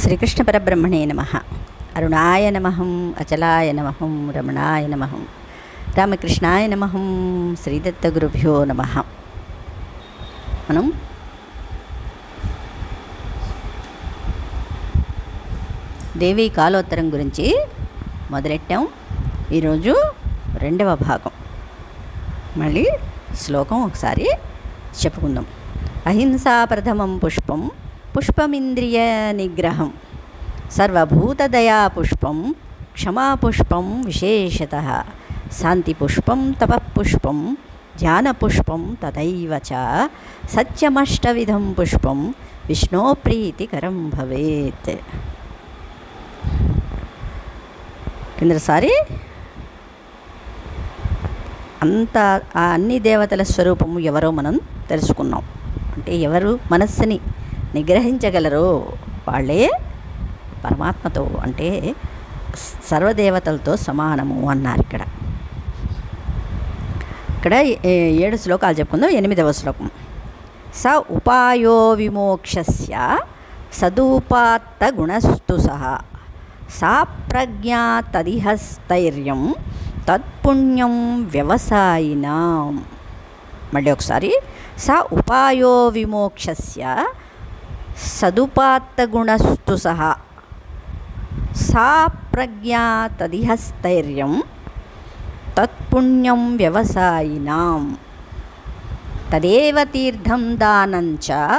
శ్రీకృష్ణ పరబ్రహ్మణే నమ. అరుణాయ నమహం అచలాయ నమహం రమణాయ నమహం రామకృష్ణాయ నమహం శ్రీదత్త గురుభ్యో నమ. మనం దేవి కాలోత్తరం గురించి మొదలెట్టాం. ఈరోజు రెండవ భాగం. మళ్ళీ శ్లోకం ఒకసారి చెప్పుకుందాం. అహింసా ప్రథమం పుష్పం పుష్పమింద్రియ నిగ్రహం సర్వభూతదయా పుష్పం క్షమాపుష్పం విశేషత. శాంతిపుష్పం తపఃపుష్పం ధ్యానపుష్పం తథైవ చ. సత్యమష్టవిధం పుష్పం విష్ణోప్రీతికరం భవేత్. కిందసారి అంత ఆ అన్ని దేవతల స్వరూపము ఎవరో మనం తెలుసుకున్నాం. అంటే ఎవరు మనస్సుని నిగ్రహించగలరో వాళ్ళే పరమాత్మతో అంటే సర్వదేవతలతో సమానము అన్నారు ఇక్కడ. ఇక్కడ ఏ- ఏడు శ్లోకాలు చెప్పుకుందాం ఎనిమిదవ శ్లోకం. స ఉపాయో విమోక్షస్య సదుపాత్త గుణస్తు సహ. సా ప్రజ్ఞా తదిహ స్థైర్యం తత్పుణ్యం వ్యవసాయినాం. మళ్ళీ ఒకసారి స ఉపాయో విమోక్షస్య సదుపాత్తగుణస్తు సహ. సా ప్రజ్ఞా తదిహ స్థైర్యం తత్పుణ్యం వ్యవసాయినాం. తదేవ తీర్థం దానంచ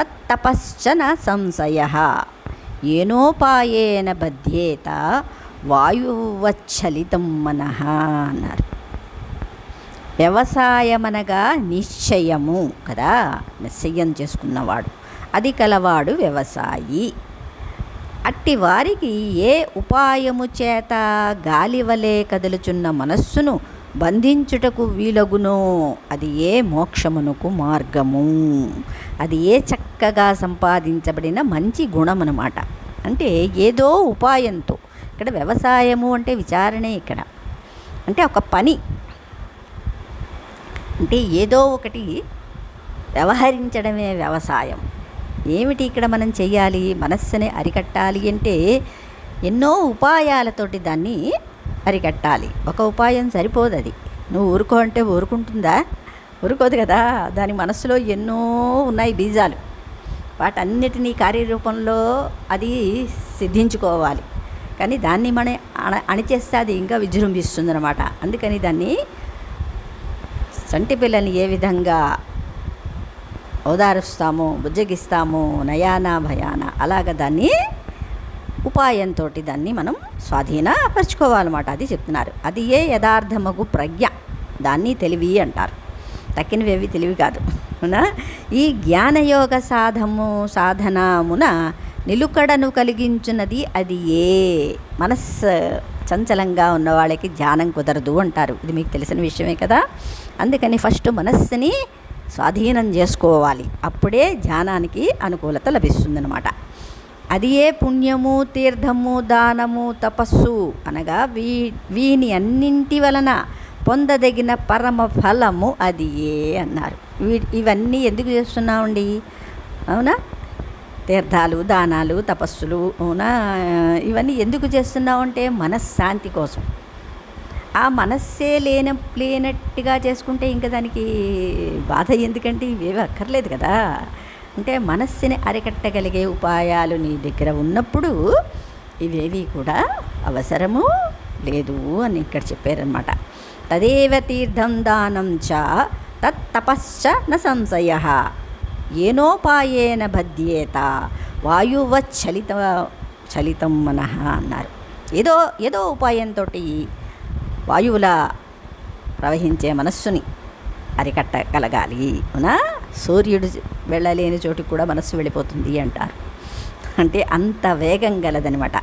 తత్తపశ్చన సంశయ. ఏనోపాయేన బధ్యేత వాయువచ్చలితం మనః అన్నారు. వ్యవసాయమనగా నిశ్చయము కదా నిశ్చయం చేసుకున్నవాడు. అది కలవాడు వ్యవసాయి. అట్టి వారికి ఏ ఉపాయము చేత గాలివలే కదులుచున్న మనస్సును బంధించుటకు వీలగునో అది ఏ మోక్షమునకు మార్గము. అది ఏ చక్కగా సంపాదించబడిన మంచి గుణం అన్నమాట అంటే ఏదో ఉపాయంతో ఇక్కడ వ్యవసాయము అంటే విచారణే ఇక్కడ. అంటే ఒక పని. అంటే ఏదో ఒకటి వ్యవహరించడమే వ్యవసాయం. ఏమిటి ఇక్కడ మనం చేయాలి మనస్సుని అరికట్టాలి అంటే ఎన్నో ఉపాయాలతోటి దాన్ని అరికట్టాలి. ఒక ఉపాయం సరిపోదు అది నువ్వు ఊరుకో అంటే ఊరుకుంటుందా? ఊరుకోదు కదా. దాని మనస్సులో ఎన్నో ఉన్నాయి బీజాలు. వాటన్నిటినీ కార్యరూపంలో అది సిద్ధించుకోవాలి. కానీ దాన్ని మన అణ అణిచేస్తే అది ఇంకా విజృంభిస్తుంది అనమాట అందుకని దాన్ని చంటి పిల్లని ఏ విధంగా ఓదారుస్తాము బుజ్జగిస్తాము నయానా భయాన. అలాగ దాన్ని ఉపాయంతో దాన్ని మనం స్వాధీనపరచుకోవాలన్నమాట అది చెప్తున్నారు. అది ఏ యథార్థమగు ప్రజ్ఞ? దాన్ని తెలివి అంటారు. తక్కినవి తెలివి కాదు. అవునా? ఈ జ్ఞానయోగ సాధము సాధనమున నిలుకడను కలిగించున్నది అది ఏ? మనస్సు చంచలంగా ఉన్న వాళ్ళకి ధ్యానం కుదరదు అంటారు. ఇది మీకు తెలిసిన విషయమే కదా? అందుకని ఫస్ట్ మనస్సుని స్వాధీనం చేసుకోవాలి. అప్పుడే ధ్యానానికి అనుకూలత లభిస్తుందన్నమాట. అది ఏ పుణ్యము తీర్థము దానము తపస్సు అనగా వీ వీని అన్నింటి వలన పొందదగిన పరమ ఫలము అది ఏ అన్నారు. వీ ఇవన్నీ ఎందుకు చేస్తున్నామండి? అవునా? తీర్థాలు దానాలు తపస్సులు అవునా? ఇవన్నీ ఎందుకు చేస్తున్నామంటే మనశ్శాంతి కోసం. ఆ మనస్సే లేన లేనట్టుగా చేసుకుంటే ఇంకా దానికి బాధ ఎందుకంటే ఇవేవి అక్కర్లేదు కదా. అంటే మనస్సుని అరికట్టగలిగే ఉపాయాలు నీ దగ్గర ఉన్నప్పుడు ఇవేవి కూడా అవసరము లేదు అని ఇక్కడ చెప్పారనమాట తదేవ తీర్థం దానం చ తత్ తపశ్చ న సంశయ. ఏనోపాయేన బధ్యేత వాయువచ్చలిత చలితం మనః అన్నారు. ఏదో ఏదో ఉపాయంతో వాయువుల ప్రవహించే మనస్సుని అరికట్టగలగాలి. అవునా? సూర్యుడు వెళ్ళలేని చోటుకు కూడా మనస్సు వెళ్ళిపోతుంది అంటారు. అంటే అంత వేగం గలదనమాట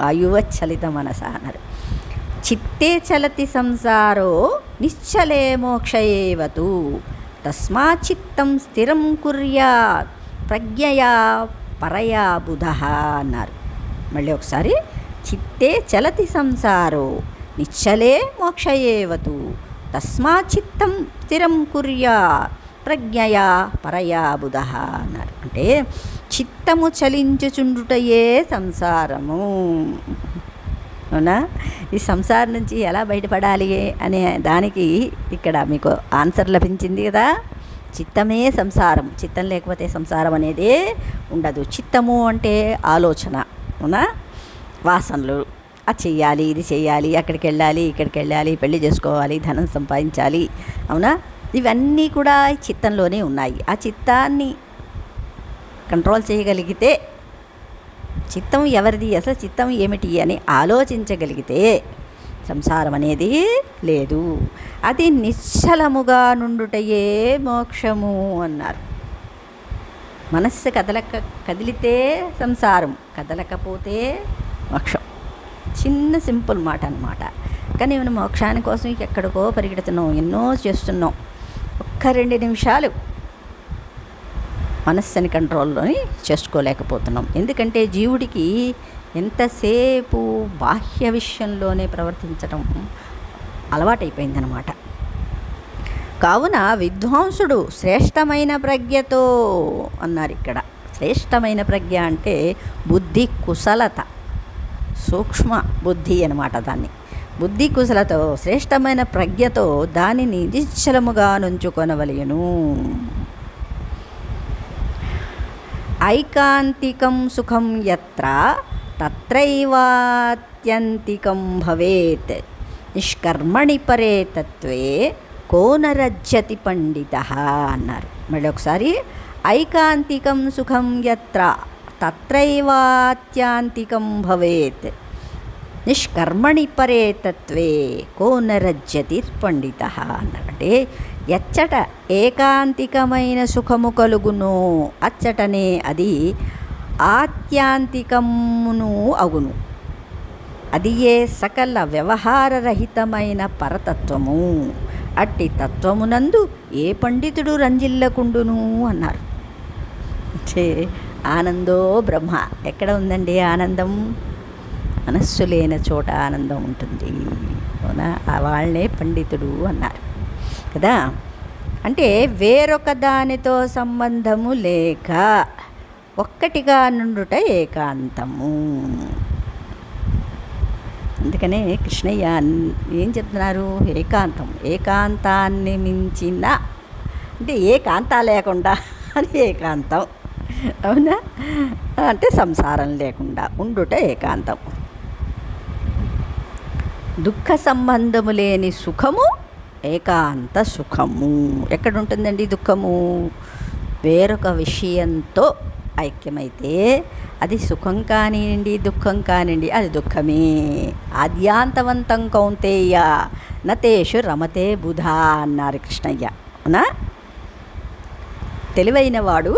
వాయువచ్చలిత మనస అన్నారు. చిత్తే చలతి సంసారో నిశ్చలే మోక్షయేవతు. తస్మా చిత్తం స్థిరం కుర్యాత్. ప్రజ్ఞయా పరయా బుధ అన్నారు. మళ్ళీ ఒకసారి చిత్తే చలతి సంసారో నిశ్చలే మోక్షయేవతు. తస్మాచిత్తం స్థిరం కుర్యా ప్రజ్ఞయా పరయా బుధ అన్నారు. అంటే చిత్తము చలించుచుండుటయే సంసారము. అవునా? ఈ సంసారం నుంచి ఎలా బయటపడాలి అనే దానికి ఇక్కడ మీకు ఆన్సర్ లభించింది కదా. చిత్తమే సంసారం. చిత్తం లేకపోతే సంసారం అనేది ఉండదు. చిత్తము అంటే ఆలోచన. అవునా? వాసనలు. అది చెయ్యాలి ఇది చెయ్యాలి అక్కడికి వెళ్ళాలి ఇక్కడికి వెళ్ళాలి పెళ్ళి చేసుకోవాలి ధనం సంపాదించాలి. అవునా? ఇవన్నీ కూడా చిత్తంలోనే ఉన్నాయి. ఆ చిత్తాన్ని కంట్రోల్ చేయగలిగితే చిత్తం ఎవరిది? అసలు చిత్తం ఏమిటి అని ఆలోచించగలిగితే సంసారం అనేది లేదు. అది నిశ్చలముగా నుండుటయే మోక్షము అన్నారు. మనస్సు కదలక కదిలితే సంసారం కదలకపోతే మోక్షం. చిన్న సింపుల్ మాట అనమాట కానీ మనం మోక్షాని కోసం ఎక్కడికో పరిగెడుతున్నాం ఎన్నో చేస్తున్నాం. ఒక్క రెండు నిమిషాలు మనస్సుని కంట్రోల్లోని చేసుకోలేకపోతున్నాం. ఎందుకంటే జీవుడికి ఎంతసేపు బాహ్య విషయంలోనే ప్రవర్తించడం అలవాటైపోయిందనమాట కావున విద్వాంసుడు శ్రేష్టమైన ప్రజ్ఞతో అన్నారు ఇక్కడ. శ్రేష్టమైన ప్రజ్ఞ అంటే బుద్ధి కుశలత. సూక్ష్మ బుద్ధి అనమాట దాన్ని. బుద్ధి కుశలతో శ్రేష్టమైన ప్రజ్ఞతో దానిని నిశ్చలముగా నుంచుకొనవలయను ఐకాంతికం సుఖం ఎత్ర తత్రైవాత్యంతికం భవేత్. నిష్కర్మణి పరే తత్వే కోనరజ్యతి పండిత అన్నారు. మళ్ళీ ఒకసారి ఐకాంతికం సుఖం ఎత్ర తత్రైవాత్యాంతికం భవేత్. నిష్కర్మణి పరే తత్వే కోనరజ్యతి పండిత ఎచ్చట ఏకాంతికమైన సుఖము కలుగును అచ్చటనే అది ఆత్యాంతికమును అగును. అది ఏ సకల వ్యవహారరహితమైన పరతత్వము. అట్టి తత్వమునందు ఏ పండితుడు రంజిల్లకుండును అన్నారు. అంటే ఆనందో బ్రహ్మ. ఎక్కడ ఉందండి ఆనందం? మనస్సు లేని చోట ఆనందం ఉంటుంది. అవునా? వాళ్ళనే పండితుడు అన్నారు. కదా? అంటే వేరొక దానితో సంబంధము లేక ఒక్కటిగా నుండుట ఏకాంతము. అందుకనే కృష్ణయ్య ఏం చెప్తున్నారు? ఏకాంతం. ఏకాంతాన్ని మించిన అంటే ఏకాంత లేకుండా అది ఏకాంతం. అవునా? అంటే సంసారం లేకుండా ఉండుట ఏకాంతం. దుఃఖ సంబంధము లేని సుఖము ఏకాంత సుఖము. ఎక్కడ ఉంటుందండి దుఃఖము? వేరొక విషయంతో ఐక్యమైతే అది సుఖం కానివ్వండి దుఃఖం కానివ్వండి అది దుఃఖమే. ఆద్యాంతవంతం కౌంతేయ నతేషు రమతే బుధ అన్నారు కృష్ణయ్య. అవునా? తెలివైన వాడు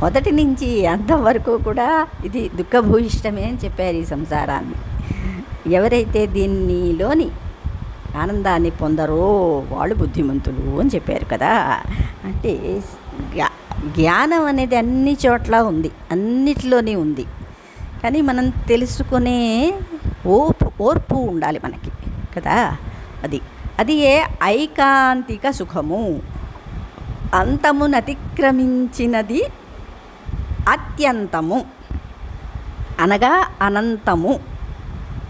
మొదటి నుంచి అంతవరకు కూడా ఇది దుఃఖభూయిష్టమే అని చెప్పారు ఈ సంసారాన్ని. ఎవరైతే దీనిలోని ఆనందాన్ని పొందరో వాళ్ళు బుద్ధిమంతులు అని చెప్పారు కదా. అంటే జ్ఞానం అనేది అన్ని చోట్ల ఉంది అన్నిటిలోనే ఉంది. కానీ మనం తెలుసుకునే ఓర్పు ఓర్పు ఉండాలి మనకి కదా. అది అది ఏ ఐకాంతిక సుఖము. అంతమునతిక్రమించినది అత్యంతము. అనగా అనంతము.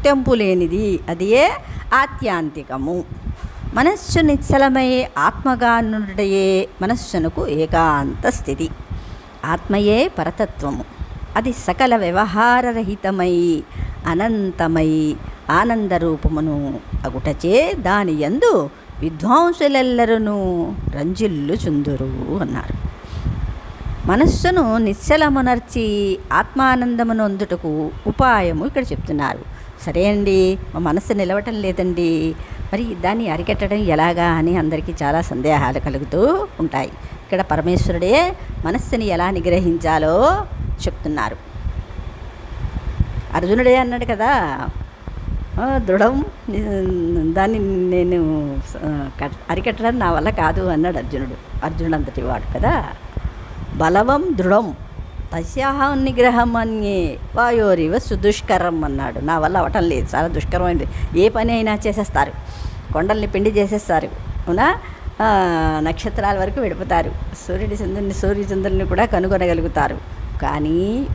తెంపులేనిది అది ఏ ఆత్యాంతికము. మనస్సు నిశ్చలమై ఆత్మగా నుండుటయే మనస్సునకు ఏకాంత స్థితి. ఆత్మయే పరతత్వము. అది సకల వ్యవహారరహితమై అనంతమై ఆనందరూపమును అగుటచే దాని యందు విద్వాంసులెల్లరూ రంజిల్లు చుందురు అన్నారు. మనస్సును నిశ్చలమునర్చి ఆత్మానందమును అందుటకు ఉపాయము ఇక్కడ చెప్తున్నారు. సరే అండి మా మనస్సు నిలవటం లేదండి. మరి దాన్ని అరికట్టడం ఎలాగా అని అందరికీ చాలా సందేహాలు కలుగుతూ ఉంటాయి. ఇక్కడ పరమేశ్వరుడే మనస్సుని ఎలా నిగ్రహించాలో చెప్తున్నారు. అర్జునుడే అన్నాడు కదా దృఢం దాన్ని నేను అరికట్టడం నా వల్ల కాదు అన్నాడు అర్జునుడు అర్జునుడు అంతటి వాడు కదా. బలవం దృఢం. తస్యాహం నిగ్రహం అన్యే వాయోరివ సుదుష్కరం అన్నాడు. నా వల్ల అవటం లేదు. చాలా దుష్కరమైంది. ఏ పని అయినా చేసేస్తారు. కొండల్ని పిండి చేసేస్తారు. అవునా? నక్షత్రాల వరకు విడిపోతారు. సూర్యుడి చంద్రుని సూర్యచంద్రుని కూడా కనుగొనగలుగుతారు. కానీ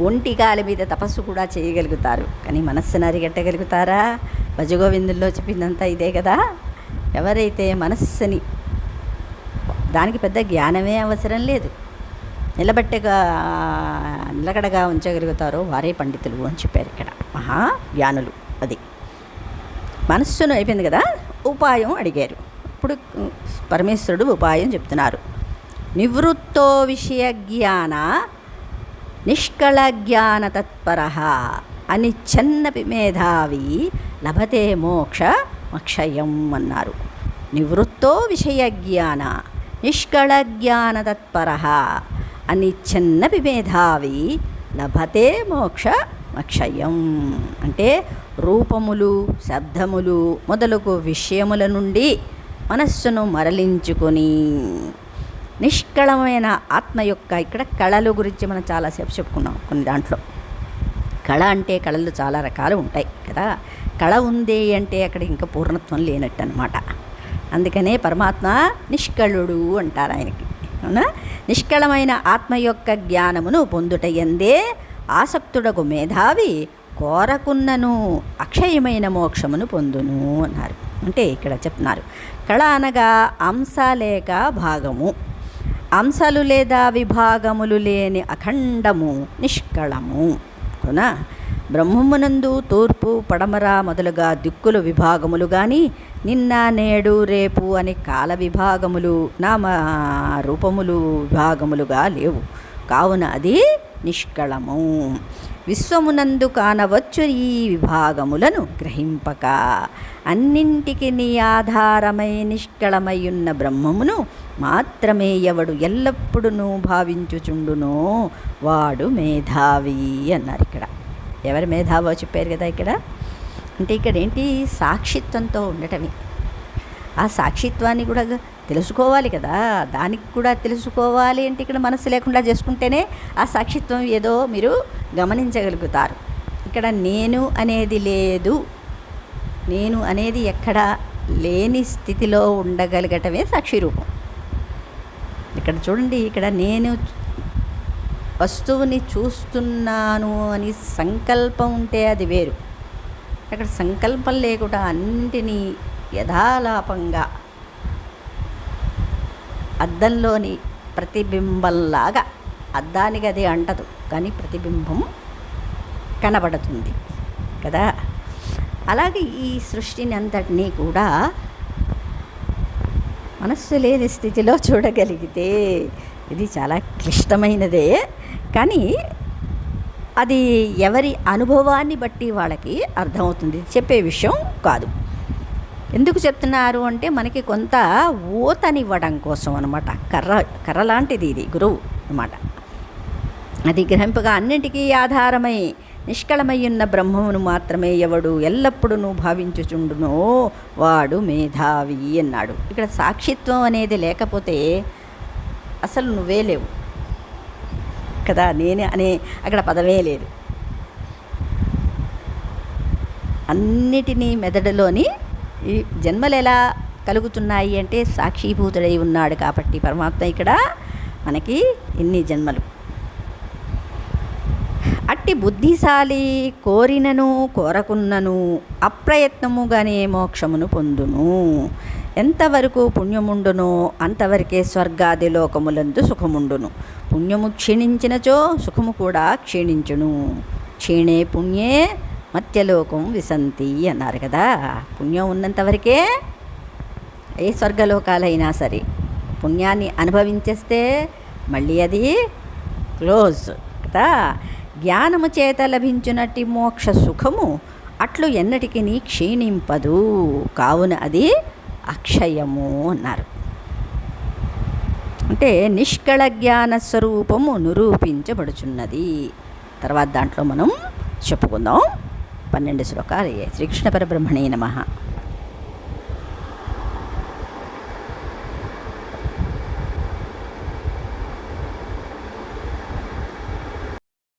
ఒంటి కాలి మీద తపస్సు కూడా చేయగలుగుతారు. కానీ మనస్సును అరిగట్టగలుగుతారా? భజగోవిందుల్లో చెప్పిందంతా ఇదే కదా? ఎవరైతే మనస్సుని దానికి పెద్ద జ్ఞానమే అవసరం లేదు. నిలబెట్టగా నిలకడగా ఉంచగలుగుతారో వారే పండితులు అని చెప్పారు ఇక్కడ. మహా జ్ఞానులు అది. మనస్సును అయిపోయింది కదా? ఉపాయం అడిగారు. ఇప్పుడు పరమేశ్వరుడు ఉపాయం చెప్తున్నారు. నివృత్తో విషయ జ్ఞాన నిష్కళ జ్ఞాన తత్పర అని చిన్నపి మేధావి లభతే మోక్ష మక్షయం అన్నారు. నివృత్తో విషయ జ్ఞాన నిష్కళ జ్ఞాన తత్పర అని చిన్నపి మేధావి లభతే మోక్ష మక్షయం. అంటే రూపములు శబ్దములు మొదలగు విషయముల నుండి మనస్సును మరలించుకొని నిష్కళమైన ఆత్మ యొక్క ఇక్కడ కళల గురించి మనం చాలాసేపు చెప్పుకున్నాం కొన్ని దాంట్లో. కళ అంటే కళలు చాలా రకాలు ఉంటాయి కదా. కళ ఉంది అంటే అక్కడ ఇంకా పూర్ణత్వం లేనట్టు అనమాట అందుకనే పరమాత్మ నిష్కళుడు అంటారు ఆయనకి. అవునా? నిష్కళమైన ఆత్మ యొక్క జ్ఞానమును పొందుట ఎందే ఆసక్తుడకు మేధావి కోరకున్నను అక్షయమైన మోక్షమును పొందును అన్నారు. అంటే ఇక్కడ చెప్తున్నారు. కళ అనగా అంశ లేక భాగము. అంశాలు లేదా విభాగములు లేని అఖండము నిష్కళము. అవునా? బ్రహ్మమునందు తూర్పు పడమర మొదలుగా దిక్కులు విభాగములు కానీ నిన్న నేడు రేపు అని కాల విభాగములు నామ రూపములు విభాగములుగా లేవు. కావున అది నిష్కళము. విశ్వమునందు కానవచ్చు ఈ విభాగములను గ్రహింపక. అన్నింటికి నీ ఆధారమై నిష్కళమై ఉన్న బ్రహ్మమును మాత్రమే ఎవడు ఎల్లప్పుడూ భావించుచుండునో వాడు మేధావి అన్నారు ఇక్కడ. ఎవరి మేధావో చెప్పారు కదా ఇక్కడ. అంటే ఇక్కడ ఏంటి సాక్షిత్వంతో ఉండటమే. ఆ సాక్షిత్వాన్ని కూడా తెలుసుకోవాలి కదా. దానికి కూడా తెలుసుకోవాలి అంటే ఇక్కడ మనసు లేకుండా చేసుకుంటేనే ఆ సాక్షిత్వం ఏదో మీరు గమనించగలుగుతారు. ఇక్కడ నేను అనేది లేదు. నేను అనేది ఎక్కడ లేని స్థితిలో ఉండగలగటమే సాక్షి రూపం. ఇక్కడ చూడండి ఇక్కడ నేను వస్తువుని చూస్తున్నాను అని సంకల్పం ఉంటే అది వేరు. అక్కడ సంకల్పం లేకుండా అన్నిటినీ యథాలాపంగా అద్దంలోని ప్రతిబింబంలాగా అద్దానికి అది అంటదు కానీ ప్రతిబింబం కనబడుతుంది కదా? అలాగే ఈ సృష్టిని అంతటినీ కూడా మనస్సు లేని స్థితిలో చూడగలిగితే ఇది చాలా క్లిష్టమైనదే కానీ అది ఎవరి అనుభవాన్ని బట్టి వాళ్ళకి అర్థమవుతుంది. చెప్పే విషయం కాదు. ఎందుకు చెప్తున్నారు అంటే మనకి కొంత ఊతనివ్వడం కోసం అనమాట కర్ర కర్ర లాంటిది ఇది గురువు అనమాట అది గ్రహింపగా అన్నింటికీ ఆధారమై నిష్కళమై ఉన్న బ్రహ్మమును మాత్రమే ఎవడు ఎల్లప్పుడూ భావించుచుండునో వాడు మేధావి అన్నాడు. ఇక్కడ సాక్షిత్వం అనేది లేకపోతే అసలు నువ్వే లేవు. కదా నేనే అనే అక్కడ పదమే లేదు. అన్నిటినీ మెదడులోని ఈ జన్మలు ఎలా కలుగుతున్నాయి అంటే సాక్షీభూతుడై ఉన్నాడు కాబట్టి పరమాత్మ ఇక్కడ మనకి ఇన్ని జన్మలు. అట్టి బుద్ధిశాలి కోరినను కోరకున్నను అప్రయత్నముగానే మోక్షమును పొందును. ఎంతవరకు పుణ్యముండునో అంతవరకే స్వర్గాది లోకములందు సుఖముండును. పుణ్యము క్షీణించినచో సుఖము కూడా క్షీణించును. క్షీణే పుణ్యే మత్యలోకం విసంతి అన్నారు కదా. పుణ్యం ఉన్నంతవరకే ఏ స్వర్గలోకాలైనా సరే పుణ్యాన్ని అనుభవించేస్తే మళ్ళీ అది క్లోజ్ కదా. జ్ఞానము చేత లభించినట్టి మోక్ష సుఖము అట్లు ఎన్నటికి క్షీణింపదు. కావున అది అక్షయము అన్నారు. అంటే నిష్కళ జ్ఞాన స్వరూపము నిరూపించబడుచున్నది. తర్వాత దాంట్లో మనం చెప్పుకుందాం. పన్నెండు శ్లోకాలు. శ్రీకృష్ణ పరబ్రహ్మణే నమః.